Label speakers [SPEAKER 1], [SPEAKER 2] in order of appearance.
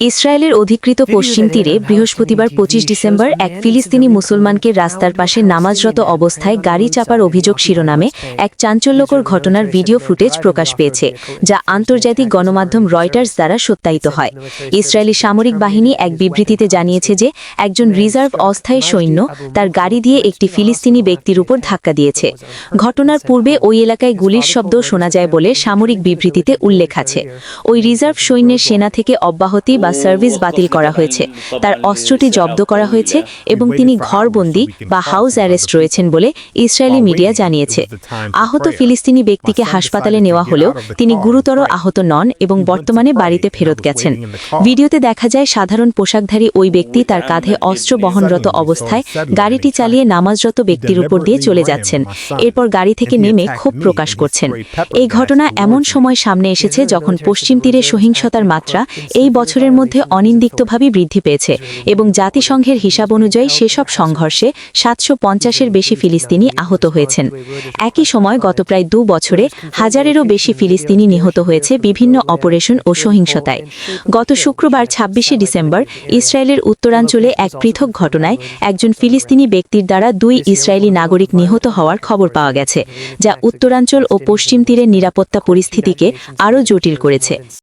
[SPEAKER 1] ইসরায়েলের অধিকৃত পশ্চিম তীরে বৃহস্পতিবার পঁচিশ ডিসেম্বর এক ফিলিস্তিনি মুসলমানকে রাস্তার পাশে নামাজরত অবস্থায় গাড়ি চাপার অভিযোগ শিরোনামে এক চাঞ্চল্যকর ঘটনার ভিডিও ফুটেজ প্রকাশ পেয়েছে যা আন্তর্জাতিক গণমাধ্যম রয়টার্স দ্বারা সত্যায়িত হয়। ইসরায়েলি সামরিক বাহিনী এক বিবৃতিতে জানিয়েছে যে একজন রিজার্ভ অস্থায়ী সৈন্য তার গাড়ি দিয়ে একটি ফিলিস্তিনি ব্যক্তির উপর ধাক্কা দিয়েছে। ঘটনার পূর্বে ওই এলাকায় গুলির শব্দ শোনা যায় বলে সামরিক বিবৃতিতে উল্লেখ আছে। ওই রিজার্ভ সৈন্যের সেনা থেকে অব্যাহতি বা সার্ভিস বাতিল করা হয়েছে। তার অস্ত্রটি জব্দ করা হয়েছে এবং তিনি ঘরবন্দি বা হাউস অ্যারেস্ট রয়েছেন বলে ইসরায়েলি মিডিয়া জানিয়েছে। আহত ফিলিস্তিনি ব্যক্তিকে হাসপাতালে নেওয়া হলেও তিনি গুরুতর আহত নন এবং বর্তমানে বাড়িতে ফেরত গেছেন। ভিডিওতে দেখা যায় সাধারণ পোশাকধারী ওই ব্যক্তি তার কাঁধে অস্ত্র বহনরত অবস্থায় গাড়িটি চালিয়ে নামাজরত ব্যক্তির উপর দিয়ে চলে যাচ্ছেন। এরপর গাড়ি থেকে নেমে ক্ষোভ প্রকাশ করছেন। এই ঘটনা এমন সময় সামনে এসেছে যখন পশ্চিম তীরে সহিংসতার মাত্রা এই বছরের মধ্যে অনিন্দিক্তভাবে বৃদ্ধি পেয়েছে এবং জাতিসংঘের হিসাব অনুযায়ী সেসব সংঘর্ষে সাতশো পঞ্চাশের বেশি ফিলিস্তিনি আহত হয়েছেন। একই সময় গত প্রায় দু বছরে হাজারেরও বেশি ফিলিস্তিনি নিহত হয়েছে বিভিন্ন অপারেশন ও সহিংসতায়। গত শুক্রবার ছাব্বিশে ডিসেম্বর ইসরায়েলের উত্তরাঞ্চলে এক পৃথক ঘটনায় একজন ফিলিস্তিনি ব্যক্তির দ্বারা দুই ইসরায়েলি নাগরিক নিহত হওয়ার খবর পাওয়া গেছে, যা উত্তরাঞ্চল ও পশ্চিম তীরের নিরাপত্তা পরিস্থিতিকে আরও জটিল করেছে।